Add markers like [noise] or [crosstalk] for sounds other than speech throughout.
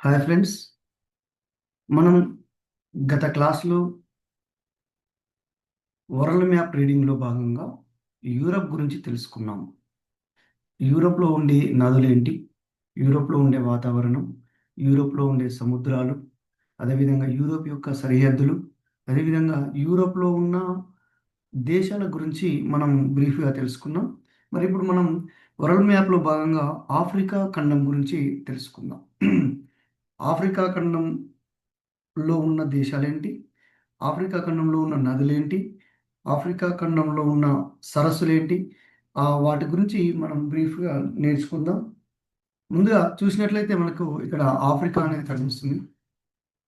Hi friends మనం గత క్లాస్లో వరల్డ్ మ్యాప్ రీడింగ్లో భాగంగా యూరప్ గురించి తెలుసుకున్నాం. యూరప్లో ఉండే నదులు ఏంటి? యూరప్లో ఉండే వాతావరణం యూరప్లో ఉండే సముద్రాలు అదేవిధంగా యూరోప్ యొక్క సరిహద్దులు అదేవిధంగా యూరప్లో ఉన్న దేశాల గురించి మనం బ్రీఫ్గా తెలుసుకున్నాం. మరి ఇప్పుడు మనం వరల్డ్ మ్యాప్లో భాగంగా ఆఫ్రికా ఖండం గురించి తెలుసుకుందాం. ఆఫ్రికా ఖండంలో ఉన్న దేశాలేంటి? ఆఫ్రికా ఖండంలో ఉన్న నదులేంటి? ఆఫ్రికా ఖండంలో ఉన్న సరస్సులేంటి? వాటి గురించి మనం బ్రీఫ్గా నేర్చుకుందాం. ముందుగా చూసినట్లయితే మనకు ఇక్కడ ఆఫ్రికా అనేది కనిపిస్తుంది.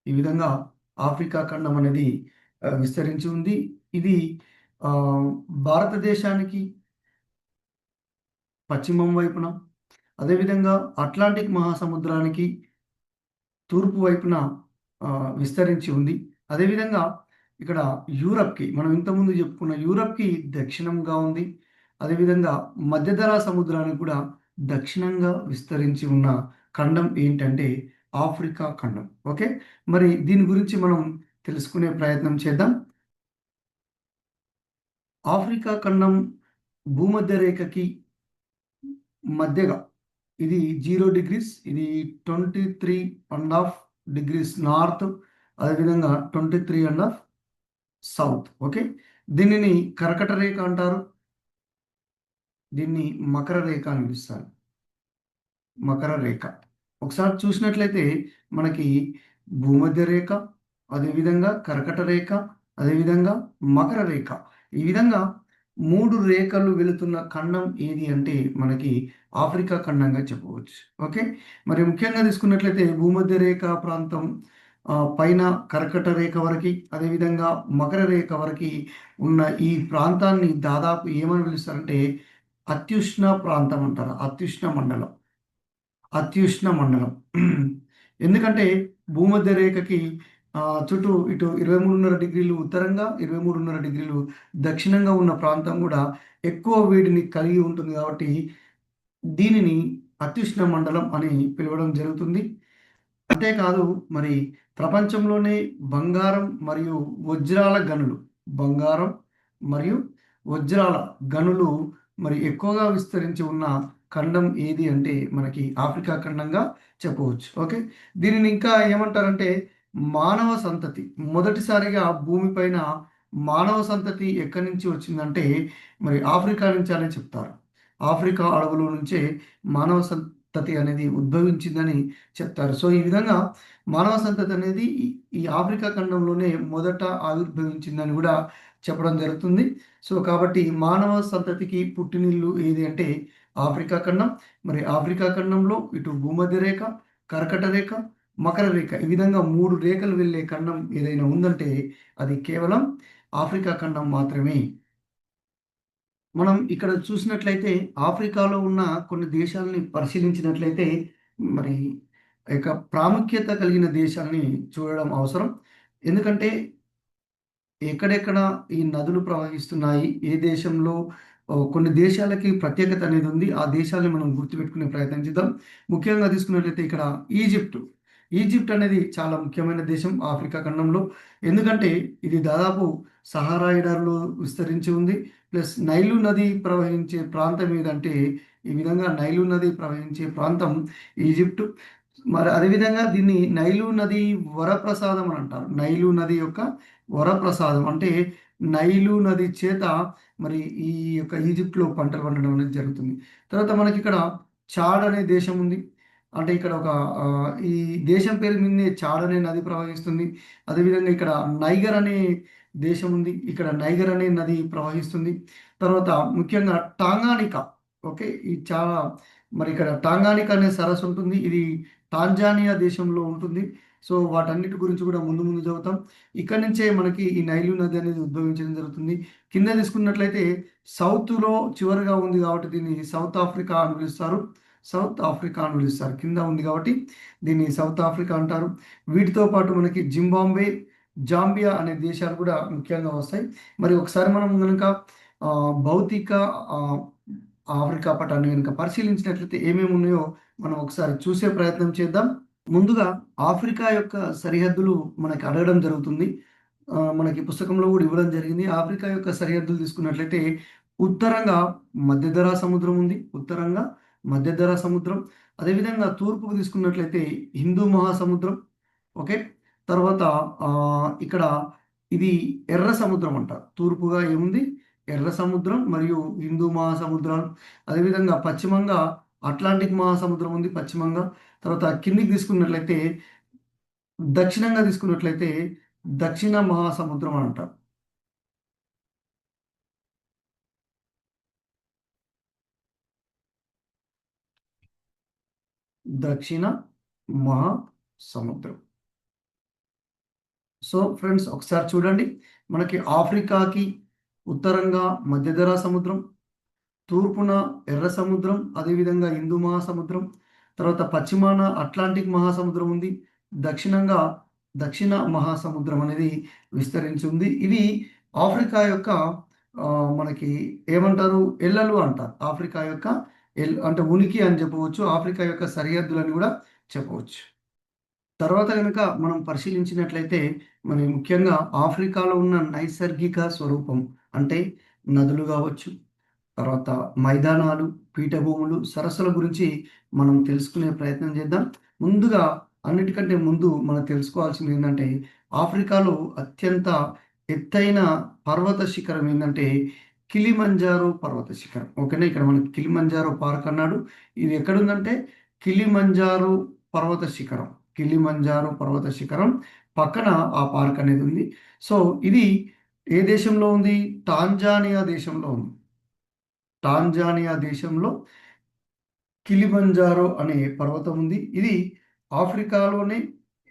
ఈ విధంగా ఆఫ్రికా ఖండం అనేది విస్తరించి ఉంది. ఇది భారతదేశానికి పశ్చిమం వైపున అదేవిధంగా అట్లాంటిక్ మహాసముద్రానికి తూర్పు వైపున విస్తరించి ఉంది. అదేవిధంగా ఇక్కడ యూరప్కి మనం ఇంతకుముందు చెప్పుకున్న యూరప్కి దక్షిణంగా ఉంది. అదేవిధంగా మధ్యధరా సముద్రానికి కూడా దక్షిణంగా విస్తరించి ఉన్న ఖండం ఏంటంటే ఆఫ్రికా ఖండం. ఓకే? మరి దీని గురించి మనం తెలుసుకునే ప్రయత్నం చేద్దాం. ఆఫ్రికా ఖండం భూమధ్య రేఖకి మధ్యగా ఇది జీరో డిగ్రీస్ ఇది twenty three and half degrees north అదేవిధంగా twenty three and half south. Okay? దీనిని కర్కట రేఖ అంటారు. దీన్ని మకర రేఖ అని పిలుస్తారు. మకర రేఖ. ఒకసారి చూసినట్లయితే మనకి భూమధ్య రేఖ అదేవిధంగా కర్కట రేఖ అదేవిధంగా మకర రేఖ. ఈ విధంగా మూడు రేఖలు వెళుతున్న ఖండం ఏది అంటే మనకి ఆఫ్రికా ఖండంగా చెప్పవచ్చు. ఓకే? మరి ముఖ్యంగా తీసుకున్నట్లయితే భూమధ్య రేఖ ప్రాంతం పైన కర్కట రేఖ వరకు అదేవిధంగా మకర రేఖ వరకు ఉన్న ఈ ప్రాంతాన్ని దాదాపు ఏమని పిలుస్తారంటే అత్యుష్ణ ప్రాంతం అంటారు. అత్యుష్ణ మండలం. అత్యుష్ణ మండలం. [clears throat] ఎందుకంటే భూమధ్య రేఖకి చుట్టూ ఇటు ఇరవై మూడున్నర డిగ్రీలు ఉత్తరంగా ఇరవై మూడున్నర డిగ్రీలు దక్షిణంగా ఉన్న ప్రాంతం కూడా ఎక్కువ వేడిని కలిగి ఉంటుంది కాబట్టి దీనిని అత్యుష్ణ మండలం అని పిలవడం జరుగుతుంది. అంతేకాదు మరి ప్రపంచంలోనే బంగారం మరియు వజ్రాల గనులు బంగారం మరియు వజ్రాల గనులు మరి ఎక్కువగా విస్తరించి ఉన్న ఖండం ఏది అంటే మనకి ఆఫ్రికా ఖండంగా చెప్పవచ్చు. ఓకే? దీనిని ఇంకా ఏమంటారంటే మానవ సంతతి. మొదటిసారిగా భూమిపైన మానవ సంతతి ఎక్కడి నుంచి వచ్చిందంటే మరి ఆఫ్రికా నుంచి అని చెప్తారు. ఆఫ్రికా అడవుల నుంచే మానవ సంతతి అనేది ఉద్భవించిందని చెప్తారు. సో ఈ విధంగా మానవ సంతతి అనేది ఈ ఆఫ్రికా ఖండంలోనే మొదట ఆవిర్భవించిందని కూడా చెప్పడం జరుగుతుంది. సో కాబట్టి మానవ సంతతికి పుట్టినిల్లు ఏది అంటే ఆఫ్రికా ఖండం. మరి ఆఫ్రికా ఖండంలో ఇటు భూమధ్య రేఖ కర్కట రేఖ మకర రేఖ. ఈ విధంగా మూడు రేఖలు వెళ్ళే ఖండం ఏదైనా ఉందంటే అది కేవలం ఆఫ్రికా ఖండం మాత్రమే. మనం ఇక్కడ చూసినట్లయితే ఆఫ్రికాలో ఉన్న కొన్ని దేశాలని పరిశీలించినట్లయితే మరి యొక్క ప్రాముఖ్యత కలిగిన దేశాలని చూడడం అవసరం. ఎందుకంటే ఎక్కడెక్కడ ఈ నదులు ప్రవహిస్తున్నాయి ఏ దేశంలో కొన్ని దేశాలకి ప్రత్యేకత అనేది ఉంది. ఆ దేశాలని మనం గుర్తుపెట్టుకునే ప్రయత్నం చేద్దాం. ముఖ్యంగా తీసుకున్నట్లయితే ఇక్కడ ఈజిప్ట్. ఈజిప్ట్ అనేది చాలా ముఖ్యమైన దేశం ఆఫ్రికా ఖండంలో. ఎందుకంటే ఇది దాదాపు సహారా ఎడార్లో విస్తరించి ఉంది. ప్లస్ నైలు నది ప్రవహించే ప్రాంతం ఏదంటే ఈ విధంగా నైలు నది ప్రవహించే ప్రాంతం ఈజిప్ట్. మరి అదేవిధంగా దీన్ని నైలు నది వరప్రసాదం అని అంటారు. నైలు నది యొక్క వరప్రసాదం అంటే నైలు నది చేత మరి ఈ యొక్క ఈజిప్ట్లో పంటలు పండడం అనేది జరుగుతుంది. తర్వాత మనకి ఇక్కడ చాడ్ అనే దేశం ఉంది. అంటే ఇక్కడ ఒక ఈ దేశం పేరు మీదనే చాడ్ అనే నది ప్రవహిస్తుంది. అదేవిధంగా ఇక్కడ నైగర్ అనే దేశం ఉంది. ఇక్కడ నైగర్ అనే నది ప్రవహిస్తుంది. తర్వాత ముఖ్యంగా టాంగానికా ఓకే? ఈ చాలా మరి ఇక్కడ టాంగానికా అనే సరస్సు ఉంటుంది. ఇది టాంజానియా దేశంలో ఉంటుంది. సో వాటన్నిటి గురించి కూడా ముందు ముందు చదువుతాం. ఇక్కడ నుంచే మనకి ఈ నైలు నది అనేది ఉద్భవించడం జరుగుతుంది. కింద తీసుకున్నట్లయితే సౌత్లో చివరిగా ఉంది కాబట్టి దీన్ని సౌత్ ఆఫ్రికా అని పిలుస్తారు. సౌత్ ఆఫ్రికా అని పిలుస్తారు కింద ఉంది కాబట్టి దీన్ని సౌత్ ఆఫ్రికా అంటారు. వీటితో పాటు మనకి జింబాంబే జాంబియా అనే దేశాలు కూడా ముఖ్యంగా వస్తాయి. మరి ఒకసారి మనం కనుక భౌతిక ఆఫ్రికా పటాన్ని కనుక పరిశీలించినట్లయితే ఏమేమి ఉన్నాయో మనం ఒకసారి చూసే ప్రయత్నం చేద్దాం. ముందుగా ఆఫ్రికా యొక్క సరిహద్దులు మనకి అడగడం జరుగుతుంది. మనకి పుస్తకంలో కూడా ఇవ్వడం జరిగింది. ఆఫ్రికా యొక్క సరిహద్దులు తీసుకున్నట్లయితే ఉత్తరంగా మధ్యధరా సముద్రం ఉంది. ఉత్తరంగా మధ్యధరా సముద్రం అదేవిధంగా తూర్పుకు తీసుకున్నట్లయితే హిందూ మహాసముద్రం ఓకే? తర్వాత ఇక్కడ ఇది ఎర్ర సముద్రం అంట. తూర్పుగా ఏముంది? ఎర్ర సముద్రం మరియు హిందూ మహాసముద్రాలు. అదేవిధంగా పశ్చిమంగా అట్లాంటిక్ మహాసముద్రం ఉంది పశ్చిమంగా. తర్వాత కిందికి తీసుకున్నట్లయితే దక్షిణంగా తీసుకున్నట్లయితే దక్షిణ మహాసముద్రం అని అంటారు దక్షిణ మహాసముద్రం. సో ఫ్రెండ్స్ ఒకసారి చూడండి. మనకి ఆఫ్రికాకి ఉత్తరంగా మధ్యధరా సముద్రం తూర్పున ఎర్ర సముద్రం అదేవిధంగా హిందూ మహాసముద్రం తర్వాత పశ్చిమాన అట్లాంటిక్ మహాసముద్రం ఉంది దక్షిణంగా దక్షిణ మహాసముద్రం అనేది విస్తరించి ఉంది ఇది ఆఫ్రికా యొక్క మనకి ఏమంటారు? ఎల్లలు అంటారు. ఆఫ్రికా యొక్క అంటే ఉనికి అని చెప్పవచ్చు ఆఫ్రికా యొక్క సరిహద్దులని కూడా చెప్పవచ్చు. తర్వాత కనుక మనం పరిశీలించినట్లయితే మరి ముఖ్యంగా ఆఫ్రికాలో ఉన్న నైసర్గిక స్వరూపం అంటే నదులు కావచ్చు తర్వాత మైదానాలు పీఠభూములు సరస్సుల గురించి మనం తెలుసుకునే ప్రయత్నం చేద్దాం. ముందుగా అన్నిటికంటే ముందు మనం తెలుసుకోవాల్సింది ఏంటంటే ఆఫ్రికాలో అత్యంత ఎత్తైన పర్వత శిఖరం ఏంటంటే కిలిమంజారో పర్వత శిఖరం. ఓకేనా? ఇక్కడ మనకి కిలిమంజారో పార్క్ అన్నాడు. ఇది ఎక్కడుందంటే కిలిమంజారో పర్వత శిఖరం. కిలిమంజారో పర్వత శిఖరం పక్కన ఆ పార్క్ అనేది ఉంది. సో ఇది ఏ దేశంలో ఉంది? టాంజానియా దేశంలో ఉంది. టాంజానియా దేశంలో కిలిమంజారో అనే పర్వతం ఉంది. ఇది ఆఫ్రికాలోనే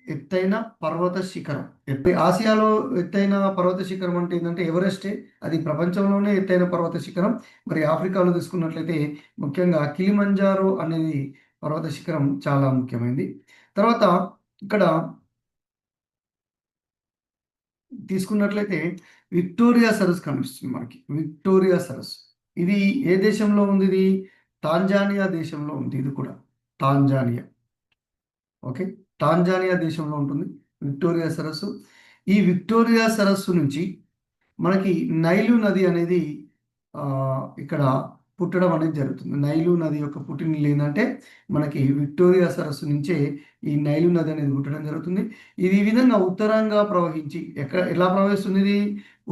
ఎత్తైన పర్వత శిఖరం. ఎత్తై ఆసియాలో ఎత్తైన పర్వత శిఖరం అంటే ఏంటంటే ఎవరెస్టే అది ప్రపంచంలోనే ఎత్తైన పర్వత శిఖరం. మరి ఆఫ్రికాలో తీసుకున్నట్లయితే ముఖ్యంగా కిలిమంజారో అనేది పర్వత శిఖరం చాలా ముఖ్యమైనది తర్వాత ఇక్కడ తీసుకున్నట్లయితే విక్టోరియా సరస్సు కనిపిస్తుంది మనకి. విక్టోరియా సరస్సు. ఇది ఏ దేశంలో ఉంది ఇది? తాంజానియా దేశంలో ఉంది ఇది కూడా. తాంజానియా. ఓకే? టాంజానియా దేశంలో ఉంటుంది విక్టోరియా సరస్సు. ఈ విక్టోరియా సరస్సు నుంచి మనకి నైలు నది అనేది ఇక్కడ పుట్టడం అనేది జరుగుతుంది. నైలు నది యొక్క పుట్టినీళ్ళు ఏంటంటే మనకి విక్టోరియా సరస్సు నుంచే ఈ నైలు నది అనేది పుట్టడం జరుగుతుంది. ఇది ఈ విధంగా ఉత్తరంగా ప్రవహించి ఎక్కడ ఎలా ప్రవహిస్తుంది ఇది?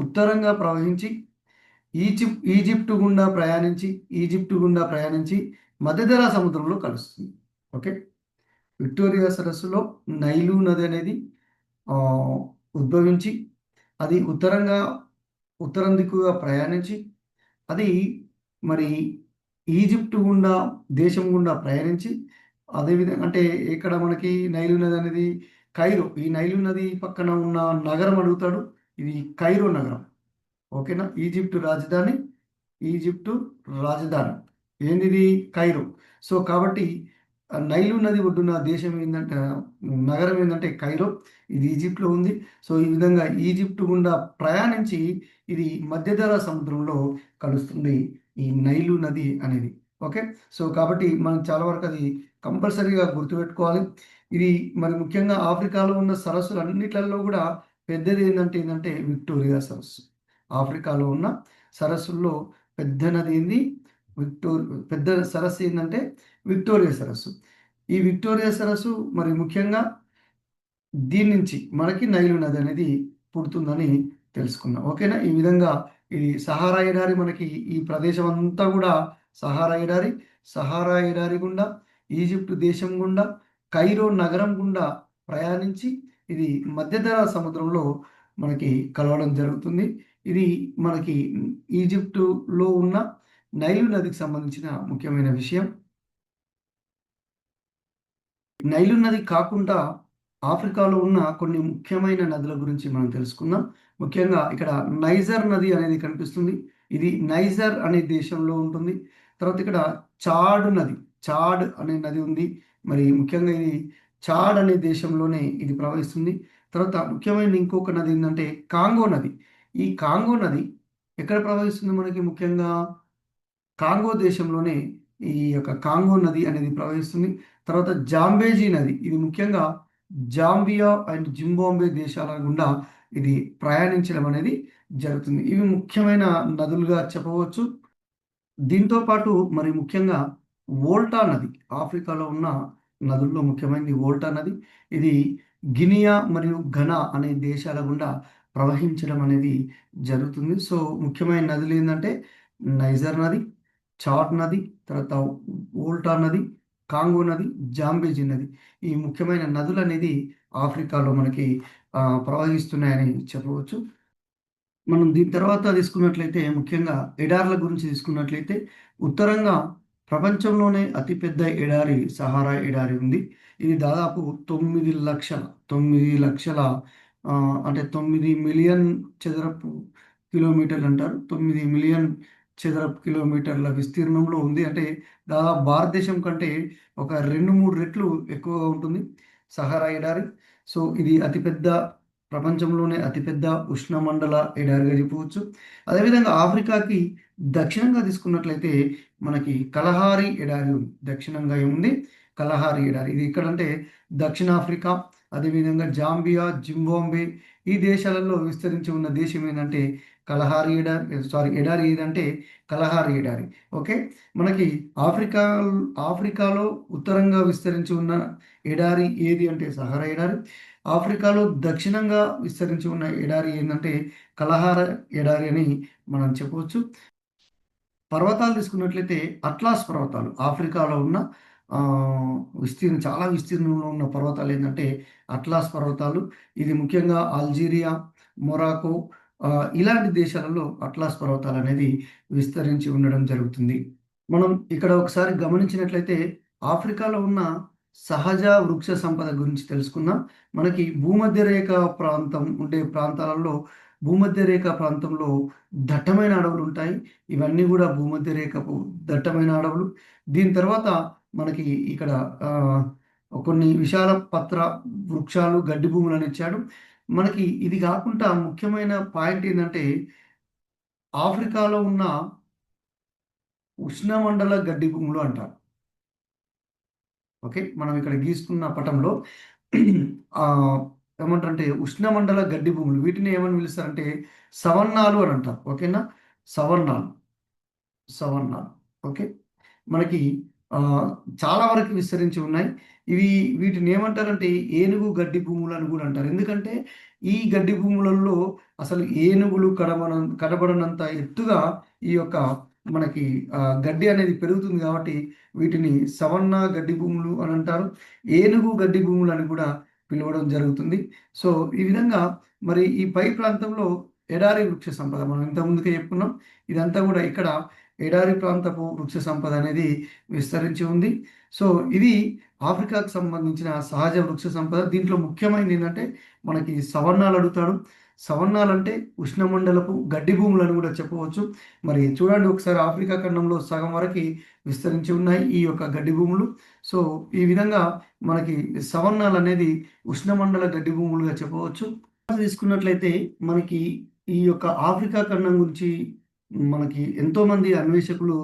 ఉత్తరంగా ప్రవహించి ఈజిప్ట్ ఈజిప్టు గుండా ప్రయాణించి ఈజిప్టు గుండా ప్రయాణించి మధ్యధరా సముద్రంలో కలుస్తుంది. ఓకే? విక్టోరియా సరస్సులో నైలు నది అనేది ఉద్భవించి అది ఉత్తరంగా ఉత్తరం దిక్కుగా ప్రయాణించి అది మరి ఈజిప్ట్ గుండా దేశం గుండా ప్రయాణించి అదేవిధంగా అంటే ఇక్కడ మనకి నైలు నది అనేది కైరో ఈ నైలు నది పక్కన ఉన్న నగరం అడుగుతాడు ఇది కైరో నగరం. ఓకేనా? ఈజిప్ట్ రాజధాని ఈజిప్టు రాజధాని. ఏంటిది కైరో. సో కాబట్టి నైలు నది ఒడ్డున దేశం ఏంటంటే నగరం ఏంటంటే కైరో ఇది ఈజిప్ట్లో ఉంది. సో ఈ విధంగా ఈజిప్ట్ గుండా ప్రయాణించి ఇది మధ్యధరా సముద్రంలో కలుస్తుంది ఈ నైలు నది అనేది. ఓకే? సో కాబట్టి మనం చాలా వరకు అది కంపల్సరీగా గుర్తుపెట్టుకోవాలి. ఇది మరి ముఖ్యంగా ఆఫ్రికాలో ఉన్న సరస్సులు అన్నిట్లలో కూడా పెద్దది ఏంటంటే ఏంటంటే విక్టోరియా సరస్సు. ఆఫ్రికాలో ఉన్న సరస్సుల్లో పెద్ద నది ఏంది? విక్టోర్ పెద్ద సరస్సు ఏంటంటే విక్టోరియా సరస్సు. ఈ విక్టోరియా సరస్సు మరి ముఖ్యంగా దీని నుంచి మనకి నైలు నది అనేది పుడుతుందని తెలుసుకున్నాం. ఓకేనా? ఈ విధంగా ఇది సహారా ఎడారి మనకి ఈ ప్రదేశం అంతా కూడా సహారా ఎడారి సహారా ఎడారి గుండా ఈజిప్ట్ దేశం గుండా కైరో నగరం గుండా ప్రయాణించి ఇది మధ్యధరా సముద్రంలో మనకి కలవడం జరుగుతుంది. ఇది మనకి ఈజిప్టులో ఉన్న నైలు నదికి సంబంధించిన ముఖ్యమైన విషయం. నైలు నది కాకుండా ఆఫ్రికాలో ఉన్న కొన్ని ముఖ్యమైన నదుల గురించి మనం తెలుసుకుందాం. ముఖ్యంగా ఇక్కడ నైజర్ నది అనేది కనిపిస్తుంది. ఇది నైజర్ అనే దేశంలో ఉంటుంది. తర్వాత ఇక్కడ చాడ్ నది చాడ్ అనే నది ఉంది. మరి ముఖ్యంగా ఇది చాడ్ అనే దేశంలోనే ఇది ప్రవహిస్తుంది. తర్వాత ముఖ్యమైన ఇంకొక నది ఏంటంటే కాంగో నది. ఈ కాంగో నది ఎక్కడ ప్రవహిస్తుంది మనకి ముఖ్యంగా? కాంగో దేశంలోనే ఈ యొక్క కాంగో నది అనేది ప్రవహిస్తుంది. తర్వాత జాంబేజీ నది ఇది ముఖ్యంగా జాంబియా అండ్ జింబాంబే దేశాల గుండా ఇది ప్రయాణించడం అనేది జరుగుతుంది. ఇవి ముఖ్యమైన నదులుగా చెప్పవచ్చు. దీంతో పాటు మరి ముఖ్యంగా వోల్టా నది ఆఫ్రికాలో ఉన్న నదుల్లో ముఖ్యమైనది వోల్టా నది. ఇది గినియా మరియు ఘనా అనే దేశాల గుండా ప్రవహించడం అనేది జరుగుతుంది. సో ముఖ్యమైన నదులు ఏంటంటే నైజర్ నది చాట్ నది తర్వాత ఓల్టా నది కాంగో నది జాంబేజీ నది. ఈ ముఖ్యమైన నదులు అనేది ఆఫ్రికాలో మనకి ప్రవహిస్తున్నాయని చెప్పవచ్చు. మనం దీని తర్వాత తీసుకున్నట్లయితే ముఖ్యంగా ఎడార్ల గురించి తీసుకున్నట్లయితే ఉత్తరంగా ప్రపంచంలోనే అతిపెద్ద ఎడారి సహారా ఎడారి ఉంది. ఇది దాదాపు తొమ్మిది లక్షల తొమ్మిది లక్షల అంటే తొమ్మిది మిలియన్ చదరపు కిలోమీటర్లు అంటారు. తొమ్మిది మిలియన్ చదరపు కిలోమీటర్ల విస్తీర్ణంలో ఉంది. అంటే దాదాపు భారతదేశం కంటే ఒక రెండు మూడు రెట్లు ఎక్కువగా ఉంటుంది సహారా ఎడారి. సో ఇది అతిపెద్ద ప్రపంచంలోనే అతిపెద్ద ఉష్ణమండల ఎడారిగా చెప్పవచ్చు. అదేవిధంగా ఆఫ్రికాకి దక్షిణంగా తీసుకున్నట్లయితే మనకి కలహారి ఎడారి ఉంది. దక్షిణంగా ఏముంది? కలహారి ఎడారి. ఇది ఎక్కడంటే దక్షిణాఫ్రికా అదేవిధంగా జాంబియా జింబాంబే ఈ దేశాలలో విస్తరించి ఉన్న దేశం ఏంటంటే కలహారి ఎడారి సారీ ఎడారి ఏదంటే కలహారి ఎడారి. ఓకే? మనకి ఆఫ్రికా ఆఫ్రికాలో ఉత్తరంగా విస్తరించి ఉన్న ఎడారి ఏది అంటే సహారా ఎడారి. ఆఫ్రికాలో దక్షిణంగా విస్తరించి ఉన్న ఎడారి ఏంటంటే కలహార ఎడారి అని మనం చెప్పవచ్చు. పర్వతాలు తీసుకున్నట్లయితే అట్లాస్ పర్వతాలు ఆఫ్రికాలో ఉన్న విస్తీర్ణం చాలా విస్తీర్ణంలో ఉన్న పర్వతాలు ఏంటంటే అట్లాస్ పర్వతాలు. ఇది ముఖ్యంగా అల్జీరియా మొరాకో ఇలాంటి దేశాలలో అట్లాస్ పర్వతాలు అనేది విస్తరించి ఉండడం జరుగుతుంది. మనం ఇక్కడ ఒకసారి గమనించినట్లయితే ఆఫ్రికాలో ఉన్న సహజ వృక్ష సంపద గురించి తెలుసుకుందాం. మనకి భూమధ్య రేఖ ప్రాంతం ఉండే ప్రాంతాలలో భూమధ్య రేఖ ప్రాంతంలో దట్టమైన అడవులు ఉంటాయి. ఇవన్నీ కూడా భూమధ్య రేఖకు దట్టమైన అడవులు. దీని తర్వాత మనకి ఇక్కడ కొన్ని విశాల పత్ర వృక్షాలు గడ్డి భూములను ఇచ్చాడు. మనకి ఇది కాకుండా ముఖ్యమైన పాయింట్ ఏంటంటే ఆఫ్రికాలో ఉన్న ఉష్ణమండల గడ్డి భూములు అంటారు ఓకే మనం ఇక్కడ గీసుకున్న పటంలో ఏమంటారంటే ఉష్ణమండల గడ్డి భూములు వీటిని ఏమని పిలుస్తారంటే సవర్ణాలు అని అంటారు. ఓకేనా? సవర్ణాలు. సవర్ణాలు. ఓకే మనకి చాలా వరకు విస్తరించి ఉన్నాయి. ఇవి వీటిని ఏమంటారంటే ఏనుగు గడ్డి భూములు అని కూడా అంటారు. ఎందుకంటే ఈ గడ్డి భూములలో అసలు ఏనుగులు కడబడ కడబడనంత ఎత్తుగా ఈ యొక్క మనకి గడ్డి అనేది పెరుగుతుంది కాబట్టి వీటిని సవర్ణ గడ్డి భూములు అని అంటారు. ఏనుగు గడ్డి భూములు అని కూడా పిలవడం జరుగుతుంది. సో ఈ విధంగా మరి ఈ పై ప్రాంతంలో ఎడారి వృక్ష సంపద మనం ఇంతకుముందుకే చెప్పుకున్నాం. ఇదంతా కూడా ఇక్కడ ఎడారి ప్రాంతపు వృక్ష సంపద అనేది విస్తరించి ఉంది. సో ఇది ఆఫ్రికాకు సంబంధించిన సహజ వృక్ష సంపద. దీంట్లో ముఖ్యమైనది ఏంటంటే మనకి సవర్ణాలు అడుగుతాడు. సవర్ణాలు అంటే ఉష్ణమండలపు గడ్డి భూములను కూడా చెప్పవచ్చు. మరి చూడండి ఒకసారి ఆఫ్రికా ఖండంలో సగం వరకు విస్తరించి ఉన్నాయి ఈ యొక్క గడ్డి భూములు. సో ఈ విధంగా మనకి సవర్ణాలు అనేది ఉష్ణమండల గడ్డి భూములుగా చెప్పవచ్చు. తీసుకున్నట్లయితే మనకి ఈ యొక్క ఆఫ్రికా ఖండం గురించి మనకి ఎంతోమంది అన్వేషకులు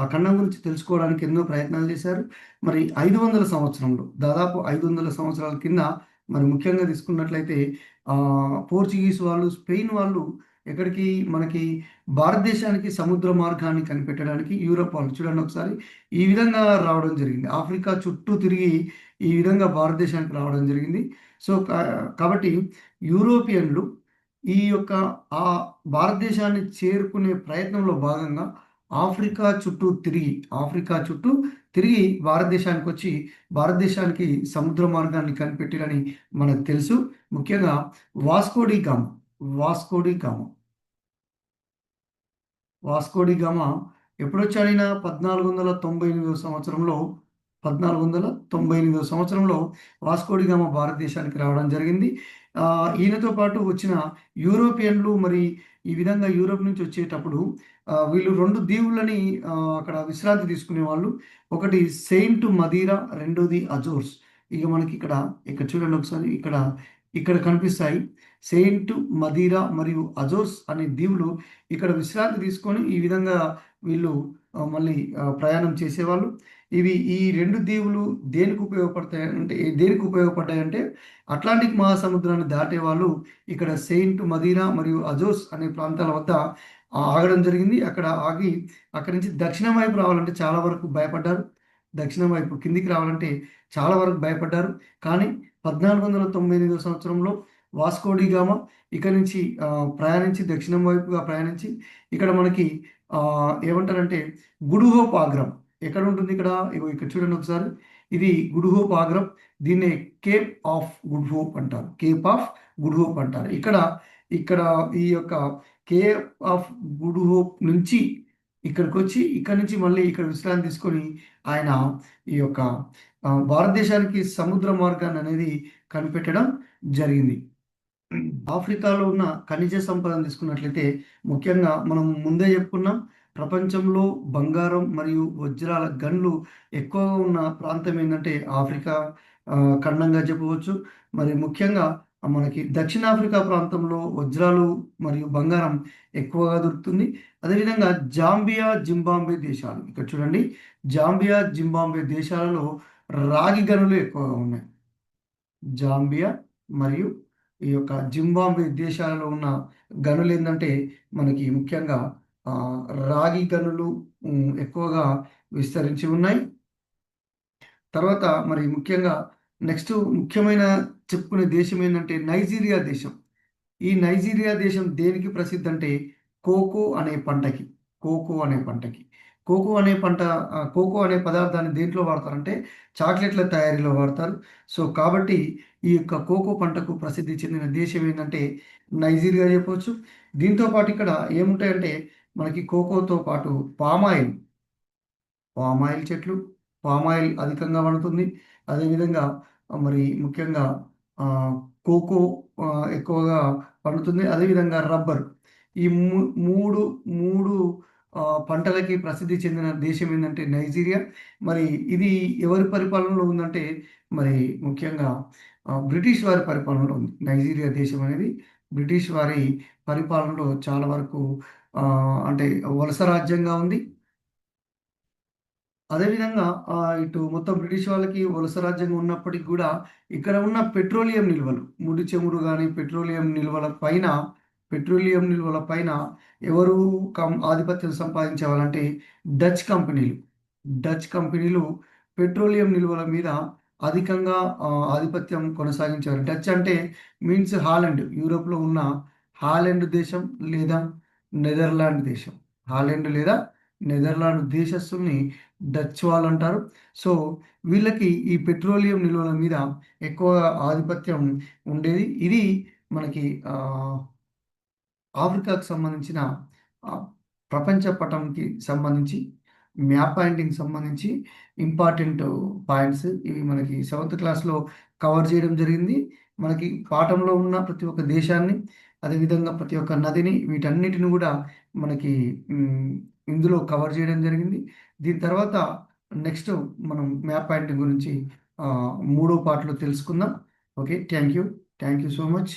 ఆ ఖండం గురించి తెలుసుకోవడానికి ఎన్నో ప్రయత్నాలు చేశారు. మరి ఐదు వందల సంవత్సరంలో దాదాపు ఐదు వందల సంవత్సరాల కింద మరి ముఖ్యంగా తీసుకున్నట్లయితే పోర్చుగీస్ వాళ్ళు స్పెయిన్ వాళ్ళు ఎక్కడికి మనకి భారతదేశానికి సముద్ర మార్గాన్ని కనిపెట్టడానికి యూరోప్ వాళ్ళు చూడండి ఒకసారి. ఈ విధంగా రావడం జరిగింది. ఆఫ్రికా చుట్టూ తిరిగి ఈ విధంగా భారతదేశానికి రావడం జరిగింది. సో కాబట్టి యూరోపియన్లు ఈ యొక్క ఆ భారతదేశాన్ని చేరుకునే ప్రయత్నంలో భాగంగా ఆఫ్రికా చుట్టూ తిరిగి ఆఫ్రికా చుట్టూ తిరిగి భారతదేశానికి వచ్చి భారతదేశానికి సముద్ర మార్గాన్ని కనిపెట్టిరని మనకు తెలుసు. ముఖ్యంగా Vasco da Gama Vasco da Gama. Vasco da Gama ఎప్పుడొచ్చాడైనా పద్నాలుగు వందల తొంభై ఎనిమిదో సంవత్సరంలో పద్నాలుగు వందల తొంభై ఎనిమిదో సంవత్సరంలో వాస్కోడిగామ భారతదేశానికి రావడం జరిగింది. ఈయనతో పాటు వచ్చిన యూరోపియన్లు మరి ఈ విధంగా యూరోప్ నుంచి వచ్చేటప్పుడు వీళ్ళు రెండు దీవులని అక్కడ విశ్రాంతి తీసుకునే వాళ్ళు ఒకటి సెయింట్ మదీరా రెండోది అజోర్స్. ఇక మనకి ఇక్కడ ఇక్కడ చూడండి ఒకసారి ఇక్కడ ఇక్కడ కనిపిస్తాయి. సెయింట్ మదీరా మరియు అజోర్స్ అనే దీవులు ఇక్కడ విశ్రాంతి తీసుకొని ఈ విధంగా వీళ్ళు మళ్ళీ ప్రయాణం చేసేవాళ్ళు. ఇవి ఈ రెండు దీవులు దేనికి ఉపయోగపడతాయి అంటే దేనికి ఉపయోగపడ్డాయంటే అట్లాంటిక్ మహాసముద్రాన్ని దాటే వాళ్ళు ఇక్కడ సెయింట్ మదీనా మరియు అజోస్ అనే ప్రాంతాల వద్ద ఆగడం జరిగింది. అక్కడ ఆగి అక్కడి నుంచి దక్షిణం వైపు రావాలంటే చాలా వరకు భయపడ్డారు. దక్షిణం వైపు కిందికి రావాలంటే చాలా వరకు భయపడ్డారు. కానీ పద్నాలుగు వందల తొంభై ఎనిమిదో సంవత్సరంలో వాస్కోడిగామా ఇక్కడ నుంచి ప్రయాణించి దక్షిణం వైపుగా ప్రయాణించి ఇక్కడ మనకి ఏమంటారంటే గుడుహోప్ ఆగ్రం ఎక్కడ ఉంటుంది ఇక్కడ? ఇగో ఇక్కడ చూడండి ఒకసారి. ఇది గుడ్ హోప్ ఆగ్రం దీన్ని కేప్ ఆఫ్ గుడ్ హోప్ అంటారు. కేప్ ఆఫ్ గుడ్ హోప్ అంటారు. ఇక్కడ ఇక్కడ ఈ యొక్క కేప్ ఆఫ్ గుడ్ హోప్ నుంచి ఇక్కడికి వచ్చి ఇక్కడ నుంచి మళ్ళీ ఇక్కడ విశ్రాంతి తీసుకొని ఆయన ఈ యొక్క భారతదేశానికి సముద్ర మార్గాన్ని అనేది కనిపెట్టడం జరిగింది. ఆఫ్రికాలో ఉన్న ఖనిజ సంపదను తీసుకున్నట్లయితే ముఖ్యంగా మనం ముందే చెప్పుకున్నాం. ప్రపంచంలో బంగారం మరియు వజ్రాల గన్లు ఎక్కువగా ఉన్న ప్రాంతం ఏంటంటే ఆఫ్రికా ఖండంగా చెప్పవచ్చు. మరి ముఖ్యంగా మనకి దక్షిణాఫ్రికా ప్రాంతంలో వజ్రాలు మరియు బంగారం ఎక్కువగా దొరుకుతుంది. అదేవిధంగా జాంబియా జింబాంబే దేశాలు. ఇక్కడ చూడండి జాంబియా జింబాంబే దేశాలలో రాగి గనులు ఎక్కువగా ఉన్నాయి. జాంబియా మరియు ఈ యొక్క జింబాంబే దేశాలలో ఉన్న గనులు ఏంటంటే మనకి ముఖ్యంగా రాగి గనులు ఎక్కువగా విస్తరించి ఉన్నాయి. తర్వాత మరి ముఖ్యంగా నెక్స్ట్ ముఖ్యమైన చెప్పుకునే దేశం ఏంటంటే నైజీరియా దేశం. ఈ నైజీరియా దేశం దేనికి ప్రసిద్ధి అంటే కోకో అనే పంటకి కోకో అనే పంటకి. కోకో అనే పంట కోకో అనే పదార్థాన్ని దేంట్లో వాడతారంటే చాక్లెట్ల తయారీలో వాడతారు. సో కాబట్టి ఈ యొక్క కోకో పంటకు ప్రసిద్ధి చెందిన దేశం ఏంటంటే నైజీరియా చెప్పవచ్చు దీంతో పాటు ఇక్కడ ఏముంటాయంటే మనకి కోకోతో పాటు పామాయిల్ పామాయిల్ చెట్లు పామాయిల్ అధికంగా పండుతుంది అదేవిధంగా మరి ముఖ్యంగా కోకో ఎక్కువగా పండుతుంది అదేవిధంగా రబ్బర్. ఈ మూడు మూడు పంటలకి ప్రసిద్ధి చెందిన దేశం ఏంటంటే నైజీరియా. మరి ఇది ఎవరి పరిపాలనలో ఉందంటే మరి ముఖ్యంగా బ్రిటిష్ వారి పరిపాలనలో ఉంది. నైజీరియా దేశం అనేది బ్రిటిష్ వారి పరిపాలనలో చాలా వరకు అంటే వలస రాజ్యంగా ఉంది. అదేవిధంగా ఇటు మొత్తం బ్రిటిష్ వాళ్ళకి వలస రాజ్యంగా ఉన్నప్పటికీ కూడా ఇక్కడ ఉన్న పెట్రోలియం నిల్వలు ముడి చెమురు కానీ పెట్రోలియం నిల్వల పైన పెట్రోలియం నిల్వల పైన ఎవరు కం ఆధిపత్యం సంపాదించేవాళ్ళంటే డచ్ కంపెనీలు. డచ్ కంపెనీలు పెట్రోలియం నిల్వల మీద అధికంగా ఆధిపత్యం కొనసాగించారు డచ్ అంటే మీన్స్ హాలెండ్ యూరోప్లో ఉన్న హాలెండ్ దేశం లేదా నెదర్లాండ్ దేశం. హాలెండ్ లేదా నెదర్లాండ్ దేశస్తుల్ని డచ్ వాళ్ళు అంటారు సో వీళ్ళకి ఈ పెట్రోలియం నిల్వల మీద ఎక్కువ ఆధిపత్యం ఉండేది. ఇది మనకి ఆఫ్రికాకు సంబంధించిన ప్రపంచ పటంకి సంబంధించి మ్యాప్ పాయింటింగ్ సంబంధించి ఇంపార్టెంట్ పాయింట్స్ ఇవి మనకి సెవెంత్ క్లాస్లో కవర్ చేయడం జరిగింది. మనకి పాఠంలో ఉన్న ప్రతి ఒక్క దేశాన్ని అదేవిధంగా ప్రతి ఒక్క నదిని వీటన్నిటిని కూడా మనకి ఇందులో కవర్ చేయడం జరిగింది. దీని తర్వాత నెక్స్ట్ మనం మ్యాప్ పాయింట్ గురించి మూడో పార్ట్లో తెలుసుకుందాం. Okay thank you. Thank you so much.